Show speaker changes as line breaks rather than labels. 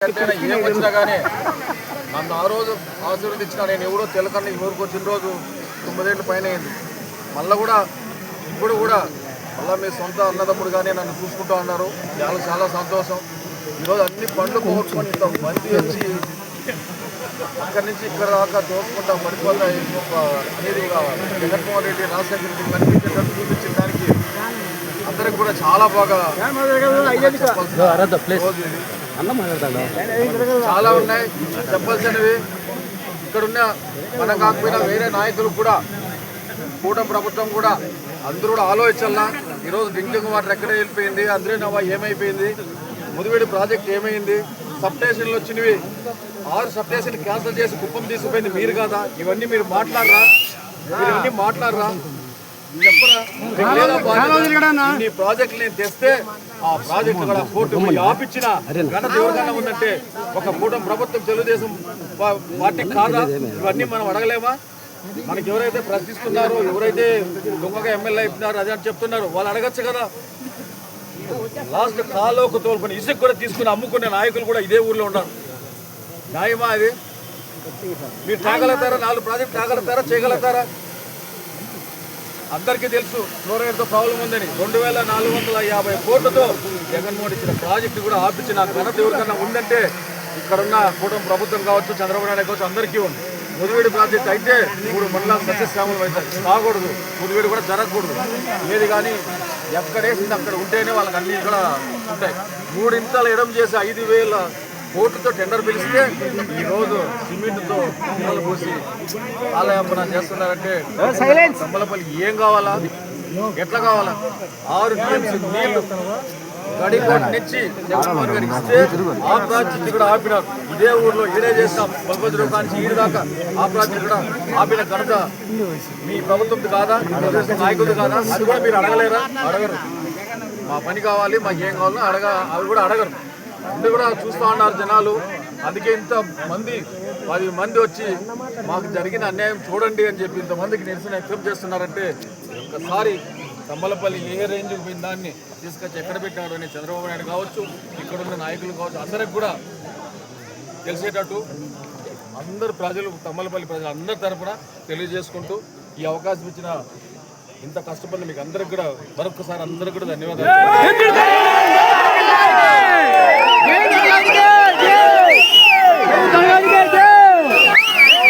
అంటే ఏం వచ్చినా కానీ నన్ను ఆ రోజు ఆశీర్వదించిన నేను ఎవరో తెలకని ఊరికి వచ్చిన రోజు తొమ్మిదేళ్ళ పైన అయింది మళ్ళీ కూడా ఇప్పుడు కూడా మళ్ళీ మీ సొంత అన్నదమ్ముడుగానే నన్ను చూసుకుంటూ అన్నారు చాలా చాలా సంతోషం. ఈరోజు అన్ని పండ్లు కోరుకొని ఇంత మంది వచ్చి అక్కడి నుంచి ఇక్కడ దాకా తోసుకుంటా పడిపోతా అనేది జగన్మోహన్ రెడ్డి రాజశేఖర రెడ్డి కనిపించేటట్టు చూపించిన దానికి అందరికి కూడా చాలా బాగా అన్న మాట్లాడతాడు? చాలా ఉన్నాయి. చెప్పాల్సినవి ఇక్కడున్న మన కాకపోయినా వేరే నాయకులు కూడా కూటమి ప్రభుత్వం కూడా అందరూ కూడా ఆలోచించాలా? ఈరోజు డింగ్ వాటర్ ఎక్కడ వెళ్ళిపోయింది? అందరూ నవ్వ ఏమైపోయింది? ముదివేడి ప్రాజెక్ట్ ఏమైంది? సబ్స్టేషన్లు వచ్చినవి. ఆరు సబ్స్టేషన్ క్యాన్సిల్ చేసి కుప్పం తీసుకుపోయింది మీరు కదా? ఇవన్నీ మీరు మాట్లాడరా? మీరు ఇవన్నీ మాట్లాడరా? ఇన్ని ప్రాజెక్టులు నేను తెస్తే ఆ ప్రాజెక్టు కూడా కోర్టు పోయి ఆపిచ్చిన ఘనత ఎవరికైనా ఉందంటే ఒక కూటమి ప్రభుత్వం తెలుగుదేశం పార్టీ కాదా? ఇవన్నీ మనం అడగలేమా? మనకి ఎవరైతే ప్రశ్నిస్తున్నారో ఎవరైతే దొంగగా ఎమ్మెల్యే అయిపోయినారో అదే అని చెప్తున్నారు వాళ్ళు అడగచ్చు కదా. లాస్ట్ కాలోకి తోలుకొని ఇసుక కూడా తీసుకుని అమ్ముకునే నాయకులు కూడా ఇదే ఊర్లో ఉన్నారు. న్యాయమా అది మీరు తాగలుగుతారా? నాలుగు ప్రాజెక్ట్ తాగలుగుతారా? చేయగలుగుతారా? అందరికీ తెలుసు ఫ్లోరైడ్తో ప్రాబ్లం ఉందని. రెండు వేల నాలుగు వందల యాభై కోట్లతో జగన్మోహన్ ఇచ్చిన ప్రాజెక్టు కూడా ఆపించిన ఘనత ఎవరికన్నా ఉందంటే ఇక్కడున్న కూటమి ప్రభుత్వం కావచ్చు చంద్రబాబు నాయుడు కావచ్చు అందరికీ ఉంది. ముదివేడి ప్రాజెక్ట్ అయితే మూడు మండలాలు సస్యశ్యామలం అవుతాయి. కాకూడదు. ముదివేడి కూడా జరగకూడదు. ఏది కానీ ఎక్కడేసింది అక్కడ ఉంటేనే వాళ్ళకి అన్ని కూడా ఉంటాయి. మూడింతలు ఎడం చేసి ఐదు వేల కోట్లతో టెండర్ పిలిస్తే ఈ రోజు సిమెంట్తో నీళ్ళు పోసి ఆలయాపన చేస్తున్నారంటే తమ్మలపల్లి ఏం కావాలా? ఎట్లా కావాలా? ఆరు టీఎంసీ నీళ్ళు గడికోట నుంచి జగన్మోహన్ గారికి ఇస్తే ఆ ప్రాజెక్ట్ కూడా ఆపినారు. ఇదే ఊర్లో ఈడే చేస్తాం బల్బద్రు కాంచి ఈడు దాకా ఆ ప్రాజెక్ట్ కూడా ఆపిన ఘనత మీ ప్రభుత్వం కాదా? నాయకుడు కాదా? అది కూడా మీరు అడగలేరా? అడగరు. మా పని కావాలి మాకు ఏం కావాలో అడగ అవి కూడా అడగరు. అన్నీ కూడా చూస్తూ ఉన్నారు జనాలు. అందుకే ఇంత మంది పది మంది వచ్చి మాకు జరిగిన అన్యాయం చూడండి అని చెప్పి ఇంతమందికి నిరసన ఎక్సెప్ట్ చేస్తున్నారంటే ఒక్కసారి తమ్మలపల్లి ఏ రేంజ్కి పోయిన దాన్ని తీసుకొచ్చి ఎక్కడ పెట్టాడు అని చంద్రబాబు నాయుడు కావచ్చు ఇక్కడున్న నాయకులు కావచ్చు అందరికి కూడా తెలిసేటట్టు అందరు ప్రజలు తమ్మలపల్లి ప్రజలు అందరి తరఫున తెలియజేసుకుంటూ ఈ అవకాశం ఇచ్చిన ఇంత కష్టపడిన మీకు అందరికి కూడా మరొకసారి అందరికి కూడా ధన్యవాదాలు.